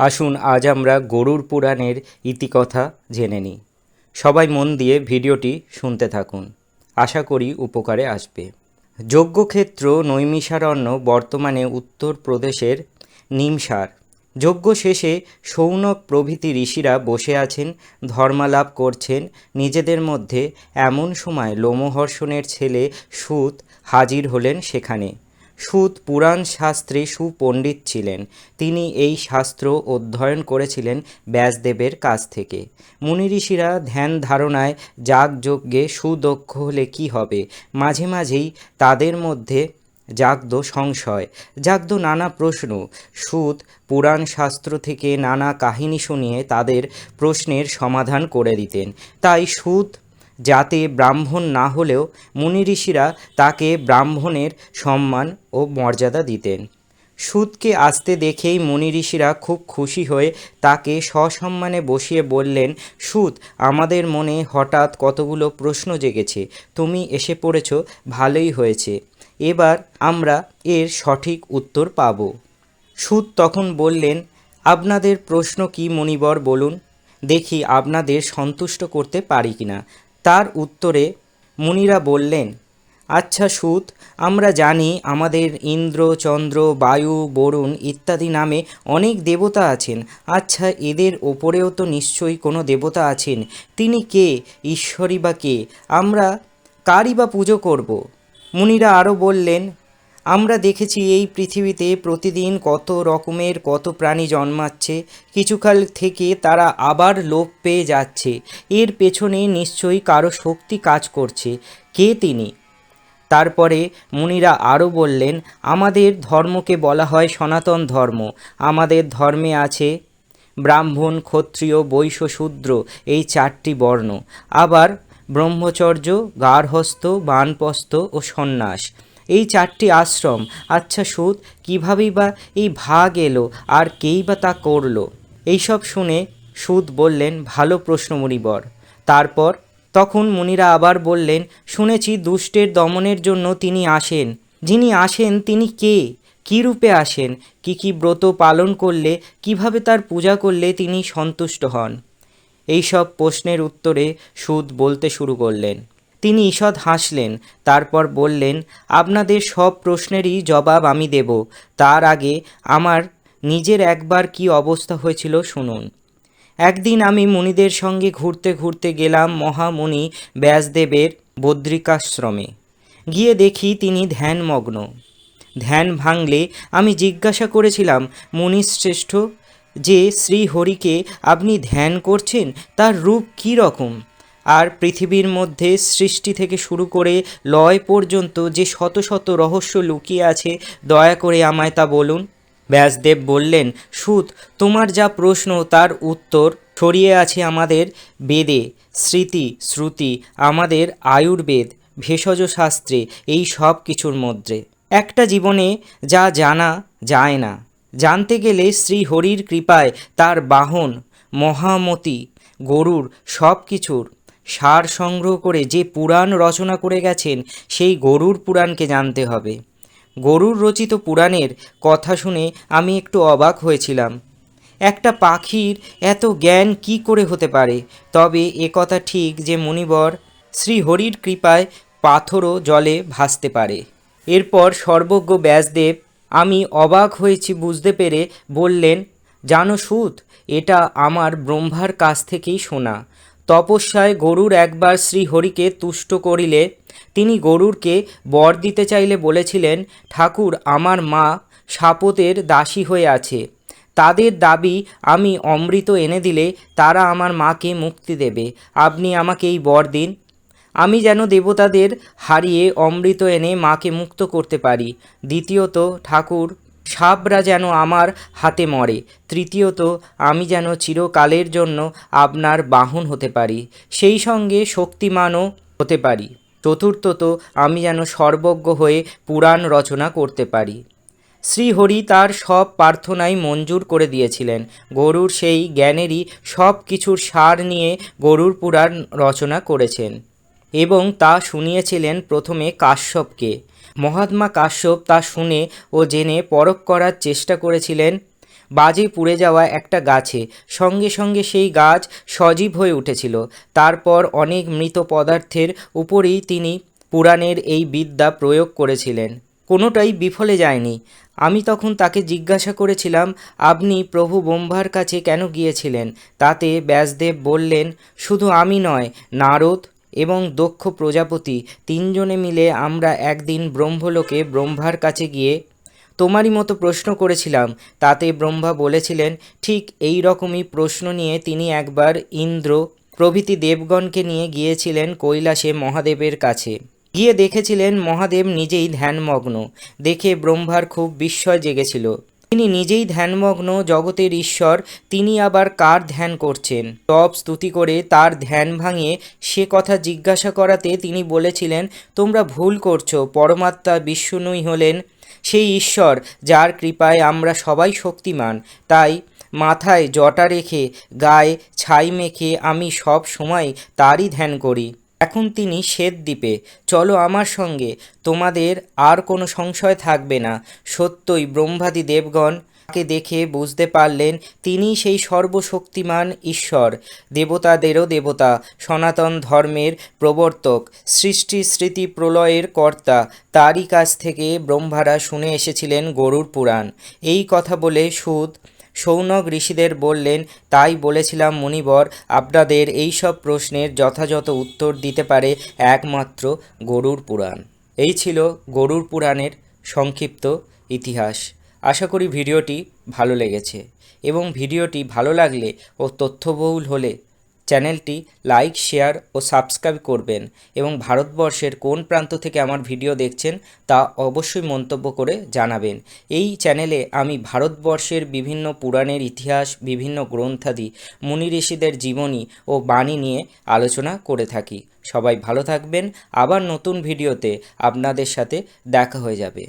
আসুন আজ আমরা গরুর পুরাণের ইতিকথা জেনে নিই। সবাই মন দিয়ে ভিডিওটি শুনতে থাকুন। আশা করি উপকারে আসবে। যজ্ঞক্ষেত্র নৈমিষারণ্য বর্তমানে উত্তরপ্রদেশের নিমসার। যজ্ঞ শেষে সৌনক প্রভৃতি ঋষিরা বসে আছেন, ধর্মালাপ করছেন, নিজেদের মধ্যে এমন সময় লোমহর্ষণের ছেলে সুত হাজির হলেন সেখানে। সুত পুরাণ শাস্ত্রে সুপণ্ডিত ছিলেন। তিনি এই শাস্ত্র অধ্যয়ন করেছিলেন ব্যাসদেবের কাছ থেকে। মুনি ঋষিরা ধ্যান ধারণায় যাগযজ্ঞে সুদক্ষ হলে কি হবে? মাঝে মাঝেই তাদের মধ্যে জাগদ সংশয়। জাগদ নানা প্রশ্ন। সুদ পুরাণ শাস্ত্র থেকে নানা কাহিনী শুনিয়ে তাদের প্রশ্নের সমাধান করে দিতেন। তাই সুত যাতে ব্রাহ্মণ না হলেও মুনি ঋষিরা তাকে ব্রাহ্মণের সম্মান ও মর্যাদা দিতেন। সুদকে আসতে দেখেই মুনি ঋষিরা খুব খুশি হয়ে তাকে সসম্মানে বসিয়ে বললেন, সুদ, আমাদের মনে হঠাৎ কতগুলো প্রশ্ন জেগেছে। তুমি এসে পড়েছ, ভালোই হয়েছে। এবার আমরা এর সঠিক উত্তর পাব সুদ তখন বললেন, আপনাদের প্রশ্ন কি মণিবর বলুন। দেখি আপনাদের সন্তুষ্ট করতে পারি কিনা। তার উত্তরে মুনিরা বললেন আচ্ছা সুত, আমরা জানি আমাদের ইন্দ্র, চন্দ্র, বায়ু, বরুণ ইত্যাদি নামে অনেক দেবতা আছেন। আচ্ছা এদের ওপরেও তো নিশ্চয়ই কোনো দেবতা আছেন। তিনি কে? ঈশ্বরী বা কে? আমরা কারই বা পুজো করব? মুনিরা আরও বললেন আমরা দেখেছি এই পৃথিবীতে প্রতিদিন কত রকমের কত প্রাণী জন্মাচ্ছে, কিছুকাল থেকে তারা আবার লোপ পেয়ে যাচ্ছে। এর পেছনে নিশ্চয়ই কারও শক্তি কাজ করছে। কে তিনি? তারপরে মুনিরা আরও বললেন, আমাদের ধর্মকে বলা হয় সনাতন ধর্ম। আমাদের ধর্মে আছে ব্রাহ্মণ, ক্ষত্রিয়, বৈশ্য, শূদ্র, এই চারটি বর্ণ। আবার ব্রহ্মচর্য, গার্হস্থ, বানপস্থ ও সন্ন্যাস। এই চারটি আশ্রম। আচ্ছা সুদ, কীভাবেই বা এই ভাগ এলো, আর কেই বা তা করল? এইসব শুনে সুদ বললেন, ভালো প্রশ্ন মুনিবর। তারপর তখন মুনিরা আবার বললেন, শুনেছি দুষ্টের দমনের জন্য তিনি আসেন। যিনি আসেন, তিনি কে? কী রূপে আসেন? কি কি ব্রত পালন করলে, কীভাবে তার পূজা করলে তিনি সন্তুষ্ট হন? এইসব প্রশ্নের উত্তরে সুদ বলতে শুরু করলেন তিনি ঈষৎ হাসলেন, তারপর বললেন, আপনাদের সব প্রশ্নেরই জবাব আমি দেব। তার আগে আমার নিজের একবার কি অবস্থা হয়েছিল শুনুন। একদিন আমি মুনিদের সঙ্গে ঘুরতে ঘুরতে গেলাম মহামুনি ব্যাসদেবের বদ্রিকাশ্রমে। গিয়ে দেখি তিনি ধ্যানমগ্ন। ধ্যান ভাঙলে আমি জিজ্ঞাসা করেছিলাম মুনিশ্রেষ্ঠ যে শ্রীহরিকে আপনি ধ্যান করছেন, তার রূপ কী রকম? আর পৃথিবীর মধ্যে সৃষ্টি থেকে শুরু করে লয় পর্যন্ত যে শত শত রহস্য লুকিয়ে আছে, দয়া করে আমায় তা বলুন। ব্যাসদেব বললেন, সুত, তোমার যা প্রশ্ন তার উত্তর ছড়িয়ে আছে আমাদের বেদে, স্মৃতি, শ্রুতি, আমাদের আয়ুর্বেদ, ভেষজ শাস্ত্রে, এই সব কিছুর মধ্যে। একটা জীবনে যা জানা যায় না। জানতে গেলে শ্রী হরির কৃপায় তার বাহন, মহামতি, গরুর সব কিছুর সার সংগ্রহ করে যে পুরাণ রচনা করে গেছেন, সেই গরুর পুরাণকে জানতে হবে। গরুর রচিত পুরাণের কথা শুনে আমি একটু অবাক হয়েছিলাম। একটা পাখির এত জ্ঞান কি করে হতে পারে? তবে এ কথা ঠিক যে মুনিবর শ্রীহরির কৃপায় পাথরও জলে ভাসতে পারে। এরপর সর্বজ্ঞ ব্যাসদেব, আমি অবাক হয়েছি বুঝতে পেরে বললেন, জানো সুত, এটা আমার ব্রহ্মার কাছ থেকেই শোনা। তপস্যায় গরুর একবার শ্রীহরিকে তুষ্ট করিলে, তিনি গরুরকে বর দিতে চাইলে বলেছিলেন, ঠাকুর, আমার মা সাপতের দাসী হয়ে আছে। তাদের দাবি আমি অমৃত এনে দিলে তারা আমার মাকে মুক্তি দেবে। আপনি আমাকে এই বর দিন। আমি যেন দেবতাদের হারিয়ে অমৃত এনে মাকে মুক্ত করতে পারি। দ্বিতীয়ত, ঠাকুর সাপরা যেন আমার হাতে মরে। তৃতীয়ত, আমি যেন চিরকালের জন্য আপনার বাহন হতে পারি, সেই সঙ্গে শক্তিমানও হতে পারি। চতুর্থত, আমি যেন সর্বজ্ঞ হয়ে পুরাণ রচনা করতে পারি। শ্রীহরি তার সব প্রার্থনাই মঞ্জুর করে দিয়েছিলেন। গরুর সেই জ্ঞানেরই সব কিছুর সার নিয়ে গরুর পুরাণ রচনা করেছেন এবং তা শুনিয়েছিলেন প্রথমে কাশ্যপকে। মহাত্মা কাশ্যপ তা শুনে ও জেনে পরখ করার চেষ্টা করেছিলেন। বাজে পুড়ে যাওয়া একটা গাছে। সঙ্গে সঙ্গে সেই গাছ সজীব হয়ে উঠেছিল। তারপর অনেক মৃত পদার্থের উপরেই তিনি পুরাণের এই বিদ্যা প্রয়োগ করেছিলেন। কোনোটাই বিফলে যায়নি। আমি তখন তাকে জিজ্ঞাসা করেছিলাম, আপনি প্রভু ব্রহ্মার কাছে কেন গিয়েছিলেন? তাতে ব্যাসদেব বললেন, শুধু আমি নয়, নারদ এবং দক্ষ প্রজাপতি তিনজনে মিলে আমরা একদিন ব্রহ্মলোকে ব্রহ্মার কাছে গিয়ে তোমারই মতো প্রশ্ন করেছিলাম। তাতে ব্রহ্মা বলেছিলেন, ঠিক এই রকমই প্রশ্ন নিয়ে তিনি একবার ইন্দ্র প্রভৃতি দেবগণকে নিয়ে গিয়েছিলেন কৈলাসে মহাদেবের কাছে। গিয়ে দেখেছিলেন মহাদেব নিজেই ধ্যানমগ্ন। দেখে ব্রহ্মার খুব বিস্ময় জেগেছিল। তিনি নিজেই ধ্যানমগ্ন, জগতের ঈশ্বর, তিনি আবার কার ধ্যান করছেন? তপ স্তুতি করে তার ধ্যান ভাঙিয়ে সে কথা জিজ্ঞাসা করাতে তিনি বলেছিলেন, তোমরা ভুল করছ, পরমাত্মা বিষ্ণুই হলেন সেই ঈশ্বর, যার কৃপায় আমরা সবাই শক্তিমান। তাই মাথায় জটা রেখে, গায়ে ছাই মেখে আমি সব সময় তারই ধ্যান করি। এখন তিনি শ্বেত দ্বীপে, চলো আমার সঙ্গে, তোমাদের আর কোনো সংশয় থাকবে না। সত্যই ব্রহ্মাদি দেবগণ তাকে দেখে বুঝতে পারলেন তিনি সেই সর্বশক্তিমান ঈশ্বর। দেবতাদেরও দেবতা, সনাতন ধর্মের প্রবর্তক, সৃষ্টি স্মৃতি প্রলয়ের কর্তা, তারই কাছ থেকে ব্রহ্মারা শুনে এসেছিলেন গরুর পুরাণ। এই কথা বলে সুদ সৌনক ঋষিদের বললেন, তাই বলেছিলাম মুনিবর আপনাদের এই সব প্রশ্নের যথাযথ উত্তর দিতে পারে একমাত্র গরুর পুরাণ। এই ছিল গরুর পুরাণের সংক্ষিপ্ত ইতিহাস। আশা করি ভিডিওটি ভালো লেগেছে এবং ভিডিওটি ভালো লাগলে ও তথ্যবহুল হলে চ্যানেলটি লাইক, শেয়ার ও সাবস্ক্রাইব করবেন এবং ভারতবর্ষের কোন প্রান্ত থেকে আমার ভিডিও দেখছেন তা অবশ্যই মন্তব্য করে জানাবেন। এই চ্যানেলে আমি ভারতবর্ষের বিভিন্ন পুরাণের ইতিহাস, বিভিন্ন গ্রন্থাদি, মুনি ঋষিদের জীবনী ও বাণী নিয়ে আলোচনা করে থাকি। সবাই ভালো থাকবেন। আবার নতুন ভিডিওতে আপনাদের সাথে দেখা হয়ে যাবে।